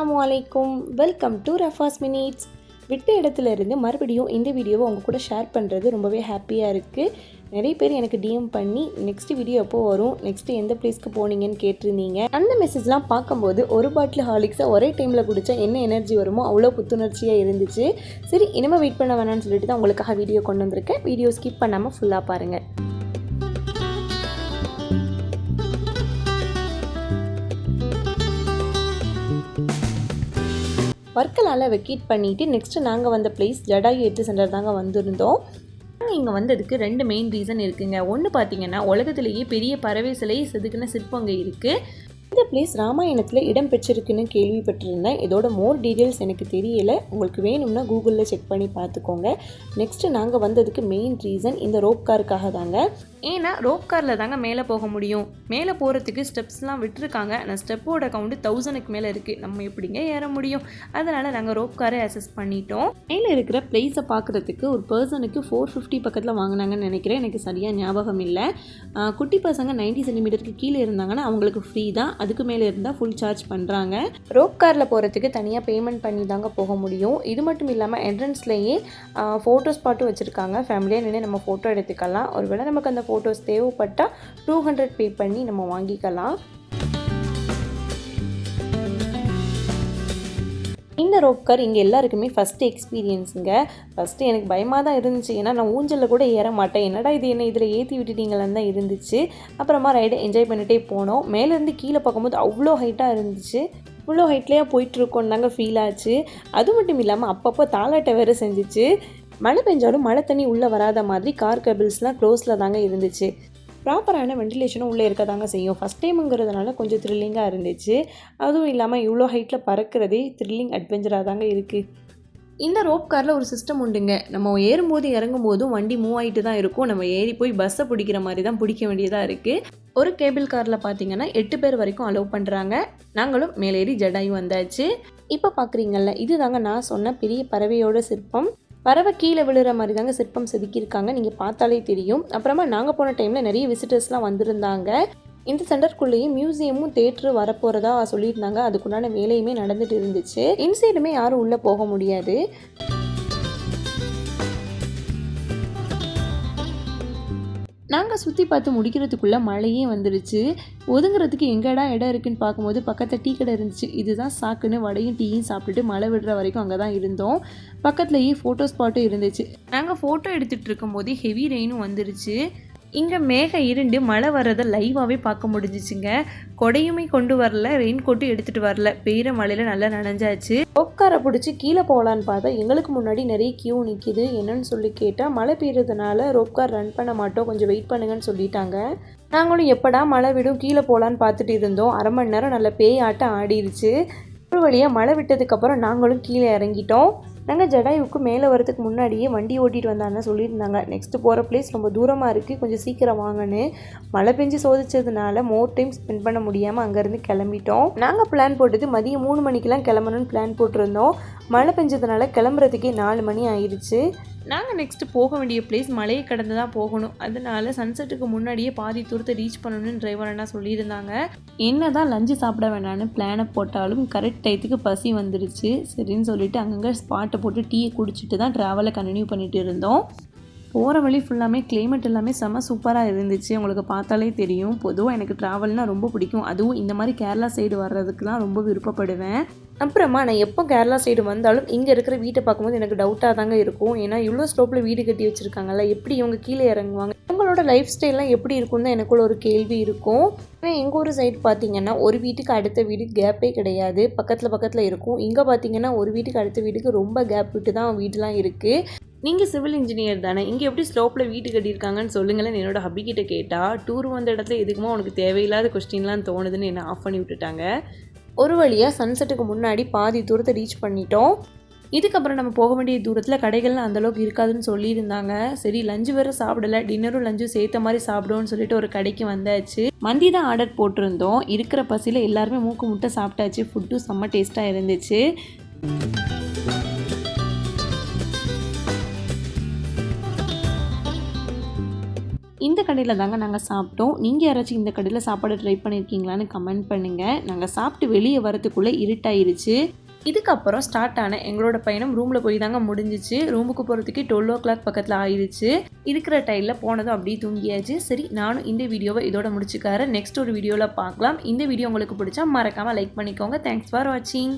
அலைக்கும் welcome to ரஃபாஸ் minutes விட்ட இடத்துல இருந்து மறுபடியும் இந்த வீடியோவை உங்கள் கூட ஷேர் பண்ணுறது ரொம்பவே ஹாப்பியாக இருக்குது நிறைய பேர் எனக்கு டிஎம் பண்ணி நெக்ஸ்ட் வீடியோ எப்போ வரும்? நெக்ஸ்ட் எந்த பிளேஸ்க்கு போனீங்கன்னு கேட்டிருந்தீங்க. அந்த மெசேஜ்லாம் பார்க்கும்போது ஒரு பாட்டில் ஹாலிக்ஸை ஒரே டைமில் குடித்தா என்ன எனர்ஜி வருமோ அவ்வளோ புத்துணர்ச்சியாக இருந்துச்சு. சரி இனிமேல் வெயிட் பண்ண வேணாம்னு சொல்லிட்டு தான் உங்களுக்காக வீடியோ கொண்டு வந்திருக்கேன். வீடியோ ஸ்கிப் பண்ணாமல் ஃபுல்லாக பாருங்கள் வர்க்கலால் வெக்கேட் பண்ணிவிட்டு நெக்ஸ்ட்டு நாங்கள் வந்த பிளேஸ் ஜடாயு எட்டு சென்டர் தாங்க வந்திருந்தோம். இங்கே வந்ததுக்கு ரெண்டு மெயின் ரீசன் இருக்குங்க. ஒன்று பார்த்தீங்கன்னா உலகத்திலேயே பெரிய பறவை சிலை செதுக்கின சிற்பம் அங்கே இருக்குது இந்த பிளேஸ் ராமாயணத்தில் இடம் பெற்றிருக்குன்னு கேள்விப்பட்டிருந்தேன். இதோட மோர் டீட்டெயில்ஸ் எனக்கு தெரியலை. உங்களுக்கு வேணும்னா கூகுளில் செக் பண்ணி பார்த்துக்கோங்க. நெக்ஸ்ட்டு நாங்கள் வந்ததுக்கு மெயின் ரீசன் இந்த ரோப் காருக்காக தாங்க. ஏன்னா ரோப் காரில் தாங்க மேலே போக முடியும். மேலே போகிறதுக்கு ஸ்டெப்ஸ்லாம் விட்டுருக்காங்க. ஆனால் ஸ்டெப்போட கவுண்ட் தௌசண்ட்க்கு மேலே இருக்குது நம்ம எப்படிங்க ஏற முடியும்? அதனால் நாங்கள் ரோப் காரை அசஸ் பண்ணிட்டோம். மேலே இருக்கிற ப்ரைஸை பார்க்குறதுக்கு ஒரு பர்சனுக்கு ஃபோர் ஃபிஃப்டி பக்கத்தில் வாங்கினாங்கன்னு நினைக்கிறேன். எனக்கு சரியாக ஞாபகம் இல்லை. குட்டி பசங்க 90 சென்டிமீட்டருக்கு கீழே இருந்தாங்கன்னா அவங்களுக்கு ஃப்ரீ தான். அதுக்கு மேலே இருந்தால் ஃபுல் சார்ஜ் பண்ணுறாங்க ரோப் காரில் போகிறதுக்கு தனியாக பேமெண்ட் பண்ணி தாங்க போக முடியும். இது மட்டும் இல்லாமல் என்ட்ரன்ஸ்லேயே ஃபோட்டோ ஸ்பாட்டும் வச்சுருக்காங்க. ஃபேமிலியாக நின்று நம்ம ஃபோட்டோ எடுத்துக்கலாம். ஒருவேளை நமக்கு அந்த ஃபோட்டோஸ் தேவைப்பட்டால் டூ ஹண்ட்ரட் பே பண்ணி நம்ம வாங்கிக்கலாம். இந்த ரோப்கார் இங்கே எல்லாருக்குமே ஃபஸ்ட்டு எக்ஸ்பீரியன்ஸுங்க ஃபஸ்ட்டு எனக்கு பயமாக தான் இருந்துச்சு. ஏன்னா நான் ஊஞ்சலில் கூட ஏற மாட்டேன். என்னடா இது? என்ன இதில் ஏற்றி விட்டுட்டீங்களான்னு தான் இருந்துச்சு. அப்புறமா ரைடை என்ஜாய் பண்ணிகிட்டே போனோம். மேலேருந்து கீழே பார்க்கும்போது அவ்வளோ ஹைட்டாக இருந்துச்சு. இவ்வளோ ஹைட்லேயே போயிட்டுருக்கோம் தாங்க ஃபீல் ஆச்சு. அது மட்டும் இல்லாமல் அப்பப்போ தாளாட்ட வேறு செஞ்சிச்சு. மழை பெஞ்சாலும் மழை தண்ணி உள்ளே வராத மாதிரி கார் கேபிள்ஸ்லாம் க்ளோஸில் தாங்க இருந்துச்சு. ப்ராப்பரான வென்டிலேஷனும் உள்ளே இருக்க தாங்க செய்யும். ஃபஸ்ட் டைமுங்கிறதுனால கொஞ்சம் த்ரில்லிங்காக இருந்துச்சு. அதுவும் இல்லாமல் இவ்வளோ ஹைட்டில் பறக்கிறதே த்ரில்லிங் அட்வென்ச்சராக தாங்க இருக்குது இந்த ரோப் காரில் ஒரு சிஸ்டம் உண்டுங்க. நம்ம ஏறும்போது இறங்கும் போதும் வண்டி மூவ் ஆகிட்டு தான் இருக்கும். நம்ம ஏறி போய் பஸ்ஸை பிடிக்கிற மாதிரி தான் பிடிக்க வேண்டியதாக இருக்குது ஒரு கேபிள் காரில் பார்த்தீங்கன்னா எட்டு பேர் வரைக்கும் அலோவ் பண்ணுறாங்க நாங்களும் மேலேறி ஜடாயும் வந்தாச்சு. இப்போ பார்க்குறீங்கல்ல இது தாங்க நான் சொன்ன பெரிய பறவையோட சிற்பம். பறவை கீழே விழுற மாதிரி தாங்க சிற்பம் செதுக்கியிருக்காங்க. நீங்கள் பார்த்தாலே தெரியும். அப்புறமா நாங்கள் போன டைமில் நிறைய விசிட்டர்ஸ்லாம் வந்திருந்தாங்க. இந்த சென்டருக்குள்ளேயும் மியூசியமும் தேட்டரு வரப்போகிறதா சொல்லியிருந்தாங்க. அதுக்குண்டான வேலையுமே நடந்துட்டு இருந்துச்சு. இன்சைடுமே யாரும் உள்ளே போக முடியாது. நாங்கள் சுற்றி பார்த்து முடிக்கிறதுக்குள்ளே மழையே வந்துடுச்சு ஒதுங்குறதுக்கு எங்கடா இடம் இருக்குன்னு பார்க்கும்போது பக்கத்தில் டீ கடை இருந்துச்சு. இதுதான் சாக்குன்னு வடையும் டீயும் சாப்பிட்டுட்டு மழை விடுற வரைக்கும் அங்கே தான் இருந்தோம். பக்கத்துலேயே ஃபோட்டோ ஸ்பாட்டும் இருந்துச்சு. நாங்கள் ஃபோட்டோ எடுத்துகிட்டு இருக்கும்போதே ஹெவி ரெயினும் வந்துருச்சு. இங்கே மேக இருண்டு மழை வர்றதை லைவாகவே பார்க்க முடிஞ்சிச்சுங்க. கொடையுமே கொண்டு வரல ரெயின் கோட்டும் எடுத்துகிட்டு வரல. பெய்கிற மழையில் நல்லா நனைஞ்சாச்சு. உட்கார பிடிச்சி கீழே போகலான்னு பார்த்தா எங்களுக்கு முன்னாடி நிறைய கியூ நிற்கிது என்னன்னு சொல்லி கேட்டால் மழை பெய்யறதுனால ரோப்கார் ரன் பண்ண மாட்டோம். கொஞ்சம் வெயிட் பண்ணுங்கன்னு சொல்லிட்டாங்க. நாங்களும் எப்படா மழை விடும் கீழே போகலான்னு பார்த்துட்டு இருந்தோம். அரை மணி நேரம் நல்ல பேய் ஆட்டம் ஆடிருச்சு. ஒரு வழியாக மழை விட்டதுக்கப்புறம் நாங்களும் கீழே இறங்கிட்டோம். நாங்கள் ஜடாயுவுக்கு மேலே வரதுக்கு முன்னாடியே வண்டி ஓட்டிகிட்டு வந்தான்னு சொல்லியிருந்தாங்க நெக்ஸ்ட்டு போகிற பிளேஸ் ரொம்ப தூரமாக இருக்குது கொஞ்சம் சீக்கிரம் வாங்கன்னு. மழை பெஞ்சு சோதிச்சதுனால மோர் டைம் ஸ்பெண்ட் பண்ண முடியாமல் அங்கேருந்து கிளம்பிட்டோம். நாங்கள் பிளான் போட்டது மதியம் மூணு மணிக்கெலாம் கிளம்பணும்னு பிளான் போட்டிருந்தோம். மழை பெஞ்சதுனால கிளம்புறதுக்கே நாலு மணி ஆயிடுச்சு நாங்கள் நெக்ஸ்ட்டு போக வேண்டிய பிளேஸ் மலையை கடந்து தான் போகணும். அதனால சன்செட்டுக்கு முன்னாடியே பாதி தூரத்தை ரீச் பண்ணணும்னு டிரைவர் அண்ணா சொல்லியிருந்தாங்க. என்ன தான் லஞ்சு சாப்பிட வேண்டாம்னு பிளானை போட்டாலும் கரெக்ட் டயத்துக்கு பசி வந்துருச்சு. சரின்னு சொல்லிட்டு அங்கங்கே ஸ்பாட்டை போட்டு டீயை குடிச்சிட்டு தான் ட்ராவலை கண்டினியூ பண்ணிட்டு இருந்தோம். போகிற வழி ஃபுல்லாமே கிளைமேட் எல்லாமே செம்ம சூப்பராக இருந்துச்சு. உங்களுக்கு பார்த்தாலே தெரியும். பொதுவாக எனக்கு ட்ராவல்னால் ரொம்ப பிடிக்கும். அதுவும் இந்த மாதிரி கேரளா சைடு வர்றதுக்குலாம் ரொம்ப விருப்பப்படுவேன். அப்புறமா நான் எப்போ கேரளா சைடு வந்தாலும் இங்கே இருக்கிற வீட்டை பார்க்கும்போது எனக்கு டவுட்டாக தாங்க இருக்கும். ஏன்னா இவ்வளோ ஸ்லோப்பில் வீடு கட்டி வச்சுருக்காங்கல்ல எப்படி இவங்க கீழே இறங்குவாங்க? இவங்களோட லைஃப் ஸ்டைல்லாம் எப்படி இருக்கும்னு தான் எனக்குள்ள ஒரு கேள்வி இருக்கும். ஆனால் எங்கள் ஊர் சைடு பார்த்தீங்கன்னா ஒரு வீட்டுக்கு அடுத்த வீடு கேப்பே கிடையாது. பக்கத்தில் பக்கத்தில் இருக்கும். இங்கே பார்த்தீங்கன்னா ஒரு வீட்டுக்கு அடுத்த வீட்டுக்கு ரொம்ப கேப் விட்டு தான் வீடுலாம் இருக்குது நீங்கள் சிவில் இன்ஜினியர் தானே இங்கே எப்படி ஸ்லோப்பில் வீடு கட்டியிருக்காங்கன்னு சொல்லுங்களேன் என்னோட ஹப்பி கிட்டே கேட்டால் டூர் வந்த இடத்துல எதுக்குமா உனக்கு தேவையில்லாத கொஸ்டின்லாம் தோணுதுன்னு என்னை ஆஃப் பண்ணி விட்டுட்டாங்க. ஒரு வழியாக சன்செட்டுக்கு முன்னாடி பாதி தூரத்தை ரீச் பண்ணிட்டோம். இதுக்கப்புறம் நம்ம போக வேண்டிய தூரத்தில் கடைகள்லாம் அந்தளவுக்கு இருக்காதுன்னு சொல்லியிருந்தாங்க. சரி லஞ்சு வேறு சாப்பிடல டின்னரும் லஞ்சும் சேர்த்த மாதிரி சாப்பிடுவோம்னு சொல்லிட்டு ஒரு கடைக்கு வந்தாச்சு. மந்தி தான் ஆர்டர் போட்டிருந்தோம். இருக்கிற பசியில் எல்லாருமே மூக்கு முட்டை சாப்பிட்டாச்சு. ஃபுட்டும் செம்ம டேஸ்ட்டாக இருந்துச்சு. கடையில் தாங்க நாங்கள் சாப்பிட்டோம். நீங்கள் யாராச்சும் இந்த கடையில் சாப்பாடு ட்ரை பண்ணியிருக்கீங்களான்னு கமெண்ட் பண்ணுங்கள் நாங்கள் சாப்பிட்டு வெளியே வரத்துக்குள்ளே இருட்டாயிருச்சு. இதுக்கப்புறம் ஸ்டார்ட் ஆன எங்களோட பயணம் ரூமில் போய் தாங்க முடிஞ்சிச்சு. ரூமுக்கு போகிறதுக்கே டுவெல் ஓ கிளாக் பக்கத்தில் ஆயிடுச்சு இருக்கிற டைமில் போனதும் அப்படியே தூங்கியாச்சு. சரி நானும் இந்த வீடியோவை இதோட முடிச்சுக்காரேன் நெக்ஸ்ட் ஒரு வீடியோவில் பார்க்கலாம். இந்த வீடியோ உங்களுக்கு பிடிச்சா மறக்காமல் லைக் பண்ணிக்கோங்க. தேங்க்ஸ் ஃபார் வாட்சிங்